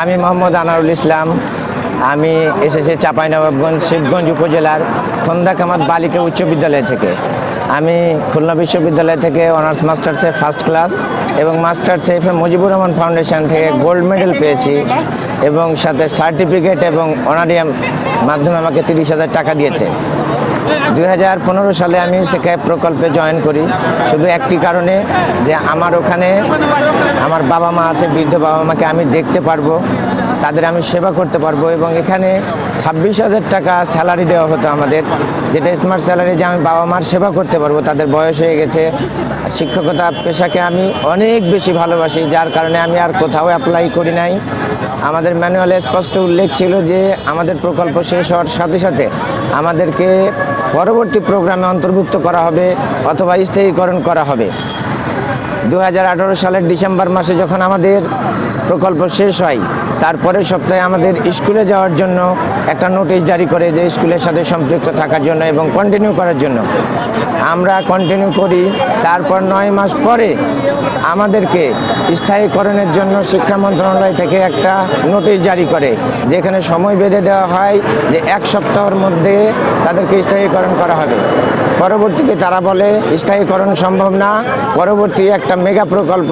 আমি মোহাম্মদ আনারুল ইসলাম। আমি এসেছি চাঁপাইনবাবগঞ্জ, শিবগঞ্জ উপজেলার খন্দাকামাত বালিকা উচ্চ বিদ্যালয় থেকে। আমি খুলনা বিশ্ববিদ্যালয় থেকে অনার্স মাস্টার্সে ফার্স্ট ক্লাস এবং মাস্টার্সে F M Mujibur Rahman foundation থেকে গোল্ড মেডেল পেয়েছি এবং সাথে সার্টিফিকেট এবং অনারিয়াম মাধ্যমে আমাকে তিরিশ হাজার টাকা দিয়েছে। দুই হাজার পনেরো সালে আমি সেখানে প্রকল্পে জয়েন করি। শুধু একটি কারণে যে আমার ওখানে আমার বাবা মা আছে, বৃদ্ধ বাবা মাকে আমি দেখতে পারব। তাদের আমি সেবা করতে পারব এবং এখানে ছাব্বিশ হাজার টাকা স্যালারি দেওয়া হতো আমাদের। যেটা স্মার্ট স্যালারি যে আমি বাবা মার সেবা করতে পারব, তাদের বয়স হয়ে গেছে। শিক্ষকতা পেশাকে আমি অনেক বেশি ভালোবাসি, যার কারণে আমি আর কোথাও অ্যাপ্লাই করি নাই। আমাদের ম্যানুয়ালে স্পষ্ট উল্লেখ ছিল যে আমাদের প্রকল্প শেষ হওয়ার সাথে সাথে আমাদেরকে পরবর্তী প্রোগ্রামে অন্তর্ভুক্ত করা হবে অথবা স্থায়ীকরণ করা হবে। দু হাজার আঠারো সালের ডিসেম্বর মাসে যখন আমাদের প্রকল্প শেষ হয় তারপরের সপ্তাহে আমাদের স্কুলে যাওয়ার জন্য একটা নোটিশ জারি করে যে স্কুলের সাথে সম্পৃক্ত থাকার জন্য এবং কন্টিনিউ করার জন্য। আমরা কন্টিনিউ করি, তারপর নয় মাস পরে আমাদেরকে স্থায়ীকরণের জন্য শিক্ষা মন্ত্রণালয় থেকে একটা নোটিশ জারি করে, যেখানে সময় বেঁধে দেওয়া হয় যে এক সপ্তাহের মধ্যে তাদেরকে স্থায়ীকরণ করা হবে। পরবর্তীতে তারা বলে, স্থায়ীকরণ সম্ভব না। পরবর্তী একটা মেগা প্রকল্প,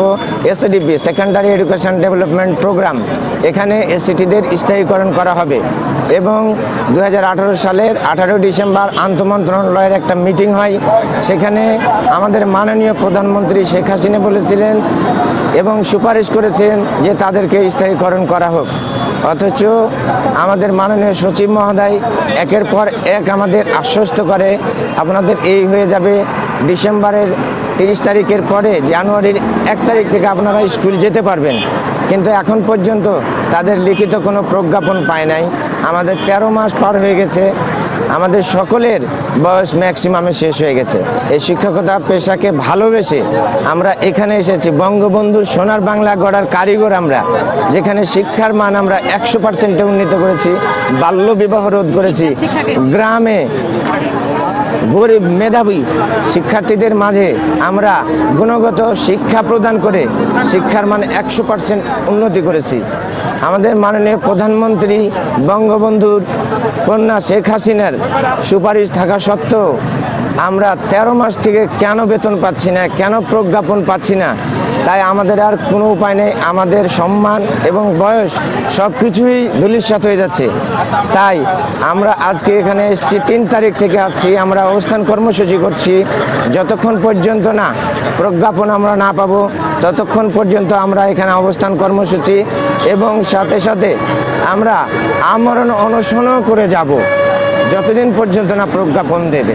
SDP secondary education development programme এখানে এসসিটিদের স্থায়ীকরণ করা হবে। এবং দু হাজার আঠেরো সালের আঠারো ডিসেম্বর আন্তঃমন্ত্রণালয়ের একটা মিটিং হয়। সেখানে আমাদের মাননীয় প্রধানমন্ত্রী শেখ হাসিনা বলেছিলেন এবং সুপারিশ করেছেন যে তাদেরকে স্থায়ীকরণ করা হোক। অথচ আমাদের মাননীয় সচিব মহোদয় একের পর এক আমাদের আশ্বস্ত করে, আপনাদের এই হয়ে যাবে ডিসেম্বরের তিরিশ তারিখের পরে, জানুয়ারির এক তারিখ থেকে আপনারা স্কুল যেতে পারবেন। কিন্তু এখন পর্যন্ত তাদের লিখিত কোনো প্রজ্ঞাপন পায় নাই। আমাদের ১৩ মাস পার হয়ে গেছে। আমাদের সকলের বয়স ম্যাক্সিমামে শেষ হয়ে গেছে। এই শিক্ষকতা পেশাকে ভালোবেসে আমরা এখানে এসেছি। বঙ্গবন্ধুর সোনার বাংলা গড়ার কারিগর আমরা, যেখানে শিক্ষার মান আমরা একশো পার্সেন্টে উন্নীত করেছি, বাল্য বিবাহ রোধ করেছি। গ্রামে গরিব মেধাবী শিক্ষার্থীদের মাঝে আমরা গুণগত শিক্ষা প্রদান করে শিক্ষার মান একশো পার্সেন্ট উন্নতি করেছি। আমাদের মাননীয় প্রধানমন্ত্রী বঙ্গবন্ধুর কন্যা শেখ হাসিনার সুপারিশ থাকা সত্ত্বেও আমরা ১৩ মাস থেকে কেন বেতন পাচ্ছি না, কেন প্রজ্ঞাপন পাচ্ছি না, তাই আমাদের আর কোনো উপায় নেই। আমাদের সম্মান এবং বয়স সব কিছুই ধুলিস্বাত হয়ে যাচ্ছে। তাই আমরা আজকে এখানে এসেছি, তিন তারিখ থেকে আসছি আমরা অবস্থান কর্মসূচি করছি। যতক্ষণ পর্যন্ত না প্রজ্ঞাপন আমরা না পাবো, ততক্ষণ পর্যন্ত আমরা এখানে অবস্থান কর্মসূচি এবং সাথে সাথে আমরা আমরণ অনশনও করে যাব। যতদিন পর্যন্ত না প্রজ্ঞাপন দেবে।